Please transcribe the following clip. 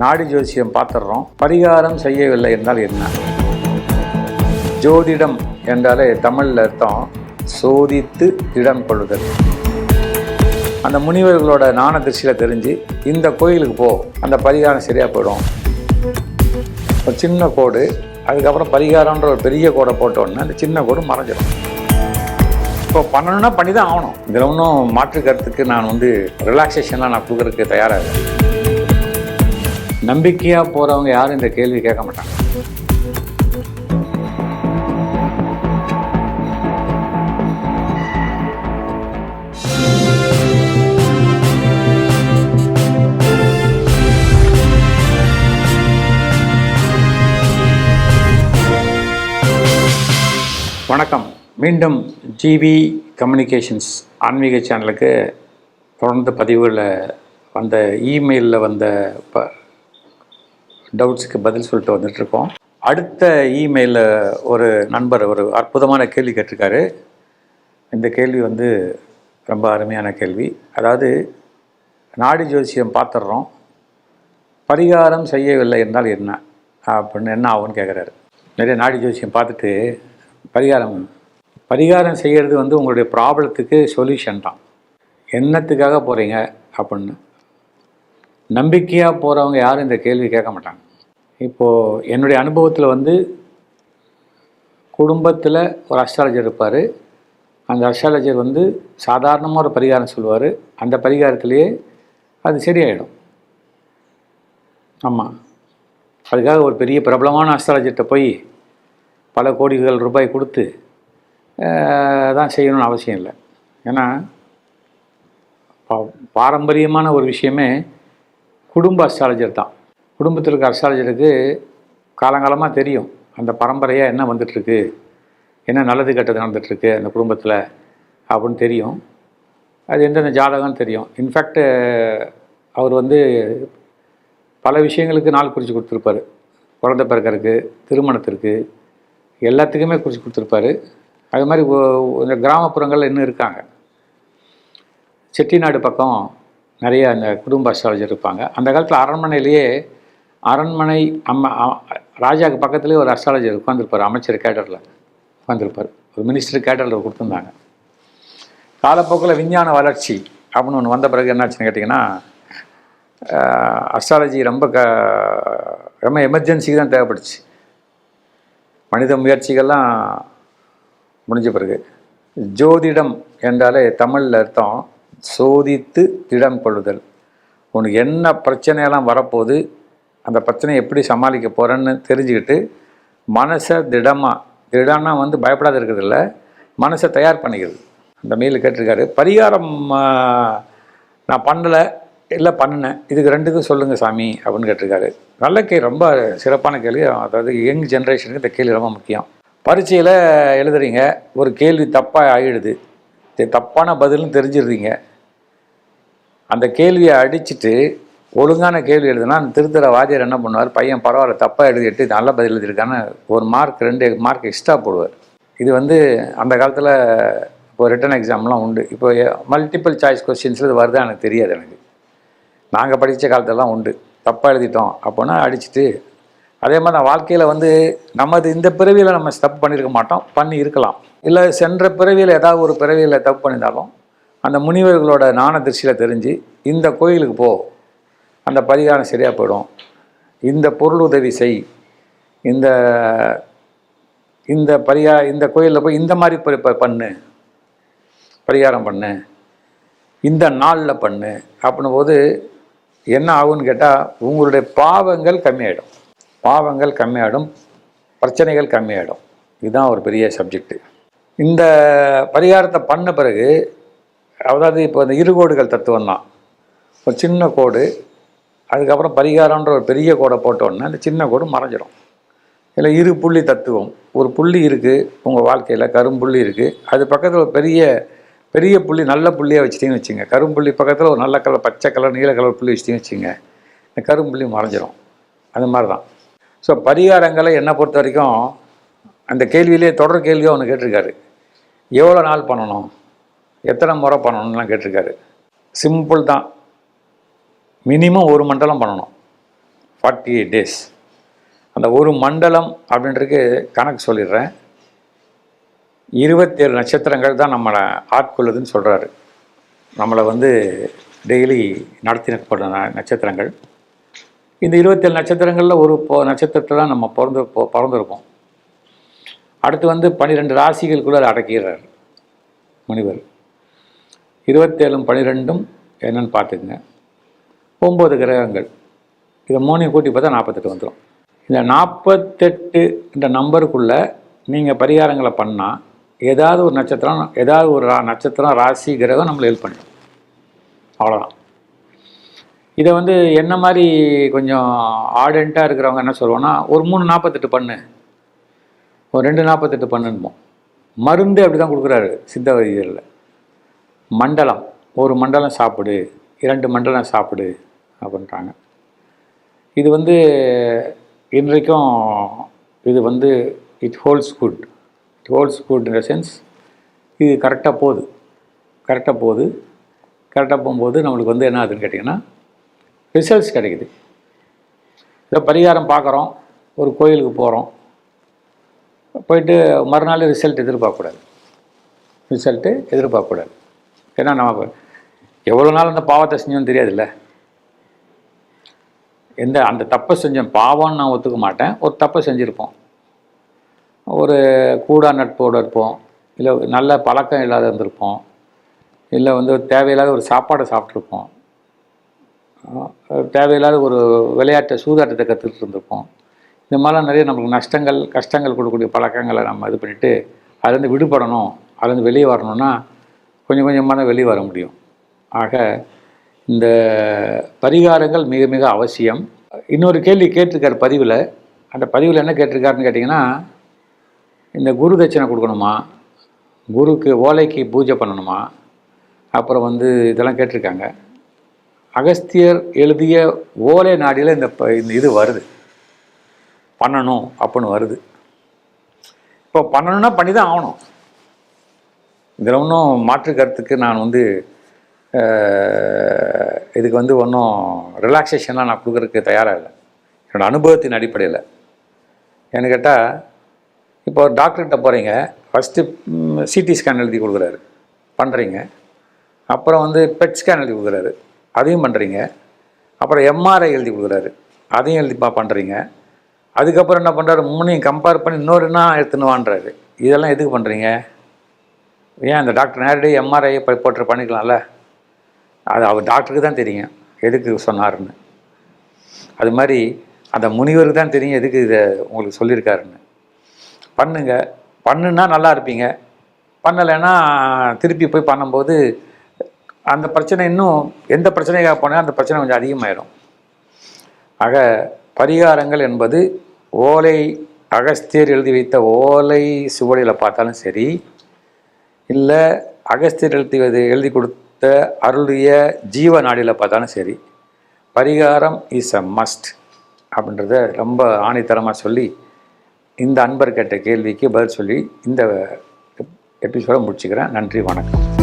நாடி ஜோசியம் பார்த்துடுறோம் பரிகாரம் செய்யவில்லை என்றால் என்ன? ஜோதிடம் என்றாலே தமிழில் அர்த்தம் சோதித்து இடம் கொள்ளுதல். அந்த முனிவர்களோட நாண திருஷ்டியில் தெரிஞ்சு இந்த கோயிலுக்கு போ அந்த பரிகாரம் சரியாக போயிடும். ஒரு சின்ன கோடு அதுக்கப்புறம் பரிகாரம்ன்ற ஒரு பெரிய கோடை போட்டோன்னே அந்த சின்ன கோடு மறைஞ்சிடும். இப்போ பண்ணணும்னா பண்ணி தான் ஆகணும். இதில் ஒன்றும் மாற்று கருத்துக்கு நான் வந்து ரிலாக்ஸேஷன்லாம் நான் கொடுக்குறதுக்கு தயாராக இருக்கேன் நம்பிக்கையாக போகிறவங்க யாரும் இந்த கேள்வி கேட்க மாட்டாங்க. வணக்கம். மீண்டும் ஜிவி கம்யூனிகேஷன்ஸ் ஆன்மீக சேனலுக்கு தொடர்ந்து பதிவுகளில் வந்த இமெயிலில் வந்த ப டவுட்ஸுக்கு பதில் சொல்லிட்டு வந்துட்டுருக்கோம். அடுத்த இமெயிலில் ஒரு நண்பர் ஒரு அற்புதமான கேள்வி கேட்டிருக்காரு. இந்த கேள்வி வந்து ரொம்ப அருமையான கேள்வி. அதாவது நாடி ஜோசியம் பார்த்துடுறோம். பரிகாரம் செய்யவில்லை என்றால் என்ன? அப்படின்னு என்ன ஆகும்னு கேட்குறாரு நிறைய நாடி ஜோசியம் பார்த்துட்டு பரிகாரம் பரிகாரம் செய்கிறது வந்து உங்களுடைய ப்ராப்ளத்துக்கு சொல்யூஷன் தான். என்னத்துக்காக போகிறீங்க அப்படின்னு. நம்பிக்கையாக போகிறவங்க யாரும் இந்த கேள்வி கேட்க மாட்டாங்க. இப்போது என்னுடைய அனுபவத்தில் வந்து குடும்பத்தில் ஒரு அஸ்ட்ராலஜர் இருப்பார். அந்த அஸ்ட்ராலஜர் வந்து சாதாரணமாக ஒரு பரிகாரம் சொல்லுவார். அந்த பரிகாரத்திலேயே அது சரியாயிடும். ஆமாம் அதுக்காக ஒரு பெரிய பிரபலமான அஸ்ட்ராலஜர்கிட்ட போய் பல கோடிகள் ரூபாய் கொடுத்து தான் செய்யணும்னு அவசியம் இல்லை. ஏன்னா பா- பாரம்பரியமான ஒரு விஷயமே குடும்ப அஸ்ட்ராலஜர் தான். குடும்பத்தில் இருக்க அஸ்ட்ராலஜருக்கு காலங்காலமாக தெரியும் அந்த பரம்பரையாக என்ன வந்துட்டுருக்கு என்ன நல்லது கெட்டது நடந்துட்டுருக்கு அந்த குடும்பத்தில் அப்படின்னு தெரியும். அது எந்தெந்த ஜாதகம்னு தெரியும். இன்ஃபேக்ட் அவர் வந்து பல விஷயங்களுக்கு நாள் குறித்து கொடுத்துருப்பாரு. குழந்த பிறக்கறதுக்கு திருமணத்திற்கு எல்லாத்துக்குமே குறித்து கொடுத்துருப்பாரு. அது மாதிரி இந்த கிராமப்புறங்களில் இன்னும் இருக்காங்க. செட்டிநாடு பக்கம் நிறைய அந்த குடும்ப அஸ்ட்ராலஜர் இருப்பாங்க. அந்த காலத்தில் அரண்மனையிலேயே அரண்மனை அம்மா அ- ராஜாவுக்கு பக்கத்துலேயே ஒரு அஸ்ட்ராலஜர் உட்காந்துருப்பார் அமைச்சர் கேட்டரில் உட்காந்துருப்பார் ஒரு மினிஸ்டர் கேட்டரில் கொடுத்துருந்தாங்க. காலப்போக்கில் விஞ்ஞான வளர்ச்சி அப்படின்னு ஒன்று வந்த பிறகு என்னாச்சுன்னு கேட்டிங்கன்னா அஸ்ட்ராலஜி ரொம்ப க ரொம்ப எமர்ஜென்சிக்கு தான் தேவைப்பட்டுச்சு மனித முயற்சிகள்லாம் முடிஞ்ச பிறகு ஜோதிடம் என்றாலே தமிழில் அர்த்தம் சோதித்து திடம் கொள்ளுதல். உனக்கு என்ன பிரச்சனையெல்லாம் வரப்போகுது அந்த பிரச்சனையை எப்படி சமாளிக்க போகிறேன்னு தெரிஞ்சுக்கிட்டு மனசை திடமாக திடம்னா வந்து பயப்படாத இருக்கிறதில்ல மனசை தயார் பண்ணிக்கிறது. அந்த மெயில் கேட்டிருக்காரு பரிகாரம் நான் பண்ணலை இல்லை பண்ணினேன் இதுக்கு ரெண்டுக்கும் சொல்லுங்கள் சாமி அப்படின்னு கேட்டிருக்காரு. நல்ல கேள்வி ரொம்ப சிறப்பான கேள்வி. அதாவது யங் ஜென்ரேஷனுக்கு இந்த கேள்வி ரொம்ப முக்கியம். பரீட்சையில் எழுதுறீங்க ஒரு கேள்வி தப்பாக ஆகிடுது தப்பான பதில்னு தெரிஞ்சிடுறீங்க. அந்த கேள்வியை அடிச்சுட்டு ஒழுங்கான கேள்வி எழுதுனா அந்த திருத்தர வாத்தியார் என்ன பண்ணுவார்? பையன் பரவாயில்ல தப்பாக எழுதிட்டு நல்ல பதில் எழுதியிருக்கான்னு ஒரு மார்க் ரெண்டு மார்க் எக்ஸ்ட்ரா போடுவார். இது வந்து அந்த காலத்தில் இப்போ ரிட்டன் எக்ஸாம்லாம் உண்டு. இப்போ மல்டிபிள் சாய்ஸ் கொஸ்டின்ஸில் இது வருதா எனக்கு தெரியாது எனக்கு. நாங்கள் படித்த காலத்திலலாம் உண்டு. தப்பாக எழுதிட்டோம் அப்போனா அடிச்சுட்டு அதே மாதிரி நான் வாழ்க்கையில் வந்து நமது இந்த பிறவியில் நம்ம தப்பு பண்ணியிருக்க மாட்டோம் பண்ணி இருக்கலாம். இல்லை சென்ற பிறவியில் ஏதாவது ஒரு பிறவியில் தப்பு பண்ணியிருந்தாலும் அந்த முனிவர்களோட நாண திருஷ்டியில் தெரிஞ்சு இந்த கோயிலுக்கு போ அந்த பரிகாரம் சரியாக போயிடும். இந்த பொருள் உதவி செய். இந்த இந்த பரிகா இந்த கோயிலில் போய் இந்த மாதிரி பண்ணு. பரிகாரம் பண்ணு. இந்த நாளில் பண்ணு. அப்படின்னும் போது என்ன ஆகும்னு கேட்டால் உங்களுடைய பாவங்கள் கம்மியாயிடும். பாவங்கள் கம்மியாயிடும். பிரச்சனைகள் கம்மியாயிடும். இதுதான் ஒரு பெரிய சப்ஜெக்டு இந்த பரிகாரத்தை பண்ண பிறகு அதாவது இப்போ இந்த இருகோடுகள் தத்துவம் தான் ஒரு சின்ன கோடு அதுக்கப்புறம் பரிகாரம்ன்ற ஒரு பெரிய கோடை போட்டோன்னே அந்த சின்ன கோடு மறைஞ்சிரும். இல்லை இரு புள்ளி தத்துவம். ஒரு புள்ளி இருக்குது உங்கள் வாழ்க்கையில் கரும்புள்ளி இருக்குது அது பக்கத்தில் ஒரு பெரிய பெரிய புள்ளி நல்ல புள்ளியாக வச்சிட்டிங்கன்னு வச்சுங்க. கரும்புள்ளி பக்கத்தில் ஒரு நல்ல கலர் பச்சை கலர் நீல கலர் புள்ளி வச்சிட்டிங்கன்னு வச்சுங்க. இந்த கரும்புள்ளி மறைஞ்சிரும். அது மாதிரி தான் ஸோ பரிகாரங்களை என்னை பொறுத்த வரைக்கும் அந்த கேள்வியிலே தொடர் கேள்வியாக ஒன்று கேட்டிருக்காரு. எவ்வளோ நாள் பண்ணணும்? எத்தனை முறை பண்ணணும்லாம் கேட்டிருக்காரு. சிம்பிள் தான். மினிமம் ஒரு மண்டலம் பண்ணணும். ஃபார்ட்டி எயிட் டேஸ் அந்த ஒரு மண்டலம் அப்படின்றதுக்கு கணக்கு சொல்லிடுறேன். இருபத்தேழு நட்சத்திரங்கள் தான் நம்மளை ஆட்கொள்ளுதுன்னு சொல்கிறாரு நம்மளை வந்து டெய்லி நடத்தினப்படும் ந- நட்சத்திரங்கள். இந்த இருபத்தேழு நட்சத்திரங்களில் ஒரு பொ நட்சத்திரத்தில் தான் நம்ம பிறந்து பிறந்திருப்போம். அடுத்து வந்து பன்னிரெண்டு ராசிகளுக்குள்ள அதை அடக்கிறார் முனிவர். இருபத்தேழும் பன்னிரெண்டும் என்னன்னு பார்த்துக்குங்க. ஒம்பது கிரகங்கள். இதை மூணையும் கூட்டி பார்த்தா நாற்பத்தெட்டு வந்துடும் இந்த நாற்பத்தெட்டு இந்த நம்பருக்குள்ளே நீங்கள் பரிகாரங்களை பண்ணால் ஏதாவது ஒரு நட்சத்திரம் ஏதாவது ஒரு ரா- நட்சத்திரம் ராசி கிரகம் நம்மளை ஹெல்ப் பண்ணும். அவ்வளோதான் இதை வந்து என்ன மாதிரி கொஞ்சம் ஆர்டென்ட்டாக இருக்கிறவங்க என்ன சொல்லுவோன்னா ஒரு மூணு நாற்பத்தெட்டு பண்ணு. ஒரு ரெண்டு நாற்பத்தெட்டு பண்ணும்போம் மருந்து அப்படி தான் கொடுக்குறாரு சித்த வைத்தியரில் மண்டலம். ஒரு மண்டலம் சாப்பிடு இரண்டு மண்டலம் சாப்பிடு. அப்படின்றாங்க இது வந்து இன்றைக்கும் இது வந்து it holds good it holds good in the sense இது கரெக்டாக போகுது. கரெக்டாக போகுது. கரெக்டாக போகும்போது நம்மளுக்கு வந்து என்ன ஆகுதுன்னு கேட்டிங்கன்னா ரிசல்ட்ஸ் கிடைக்குது. இதை பரிகாரம் பார்க்குறோம் ஒரு கோயிலுக்கு போகிறோம் போயிட்டு மறுநாள் ரிசல்ட் எதிர்பார்க்கக்கூடாது. ரிசல்ட்டு எதிர்பார்க்கக்கூடாது. ஏன்னா நம்ம எவ்வளோ நாள் அந்த பாவத்தை செஞ்சோன்னு தெரியாதுல்ல. எந்த அந்த தப்பை செஞ்சேன் பாவம்னு நான் ஒத்துக்க மாட்டேன். ஒரு தப்பை செஞ்சுருப்போம். ஒரு கூடா நட்போடு இருப்போம். இல்லை நல்ல பழக்கம் இல்லாத இருந்திருப்போம். இல்லை வந்து தேவையில்லாத ஒரு சாப்பாடை சாப்பிட்ருப்போம் தேவையில்லாத ஒரு விளையாட்டை சூதாட்டத்தை கற்றுக்கிட்டு இருந்திருப்போம். இந்த மாதிரிலாம் நிறைய நம்மளுக்கு நஷ்டங்கள் கஷ்டங்கள் கொடுக்கக்கூடிய பழக்கங்களை நம்ம இது பண்ணிவிட்டு அதுலேருந்து விடுபடணும். அதுலேருந்து வெளியே வரணும்னா கொஞ்சம் கொஞ்சமாக தான் வெளியே வர முடியும். ஆக இந்த பரிகாரங்கள் மிக மிக அவசியம். இன்னொரு கேள்வி கேட்டிருக்கார் பதிவில். அந்த பதிவில் என்ன கேட்டிருக்காருன்னு கேட்டிங்கன்னா இந்த குரு தட்சணை கொடுக்கணுமா? குருக்கு ஓலைக்கு பூஜை பண்ணணுமா? அப்புறம் வந்து இதெல்லாம் கேட்டிருக்காங்க. அகஸ்தியர் எழுதிய ஓலை நாடியில் இந்த ப- இந்த இது வருது. பண்ணணும் அப்படின்னு வருது. இப்போ பண்ணணும்னா பண்ணி தான் ஆகணும். இதில் ஒன்றும் மாற்று கருத்துக்கு நான் வந்து இதுக்கு வந்து ஒன்றும் ரிலாக்ஸேஷன்லாம் நான் கொடுக்குறதுக்கு தயாராக இல்லை. என்னோடய அனுபவத்தின் அடிப்படையில். ஏன்னு கேட்டால் இப்போ ஒரு டாக்டர்கிட்ட போகிறீங்க ஃபஸ்ட்டு சிடி ஸ்கேன் எழுதி கொடுக்குறாரு. பண்ணுறீங்க அப்புறம் வந்து பெட் ஸ்கேன் எழுதி கொடுக்குறாரு. அதையும் பண்ணுறீங்க அப்புறம் எம்ஆர்ஐ எழுதி கொடுக்குறாரு. அதையும் எழுதி பா பண்ணுறீங்க அதுக்கப்புறம் என்ன பண்ணுறாரு மூணையும் கம்பேர் பண்ணி இன்னொரு என்ன எடுத்துன்னு வான்றாரு இதெல்லாம் எதுக்கு பண்ணுறீங்க ஏன் அந்த டாக்டர் நேரடியாக எம்ஆர்ஐ போய் போட்டு பண்ணிக்கலாம்ல? அது அவர் டாக்டருக்கு தான் தெரியும். எதுக்கு சொன்னாருன்னு. அது மாதிரி அந்த முனிவருக்கு தான் தெரியும் எதுக்கு இதை உங்களுக்கு சொல்லியிருக்காருன்னு. பண்ணுங்க. பண்ணுன்னா நல்லா இருப்பீங்க. பண்ணலைன்னா திருப்பி போய் பண்ணும்போது அந்த பிரச்சனை இன்னும் எந்த பிரச்சனைக்காக போனால் அந்த பிரச்சனை கொஞ்சம் அதிகமாயிடும். ஆக பரிகாரங்கள் என்பது ஓலை அகஸ்தியர் எழுதி வைத்த ஓலை சுவடியில் பார்த்தாலும் சரி இல்லை அகஸ்தியர் எழுதி வது- எழுதி கொடுத்த அருளிய ஜீவ நாடியில் பார்த்தாலும் சரி பரிகாரம் இஸ் அ மஸ்ட் அப்படின்றத ரொம்ப ஆணித்தரமாக சொல்லி இந்த அன்பர் கேட்ட கேள்விக்கு பதில் சொல்லி இந்த எபிசோட முடிச்சுக்கிறேன். நன்றி வணக்கம்.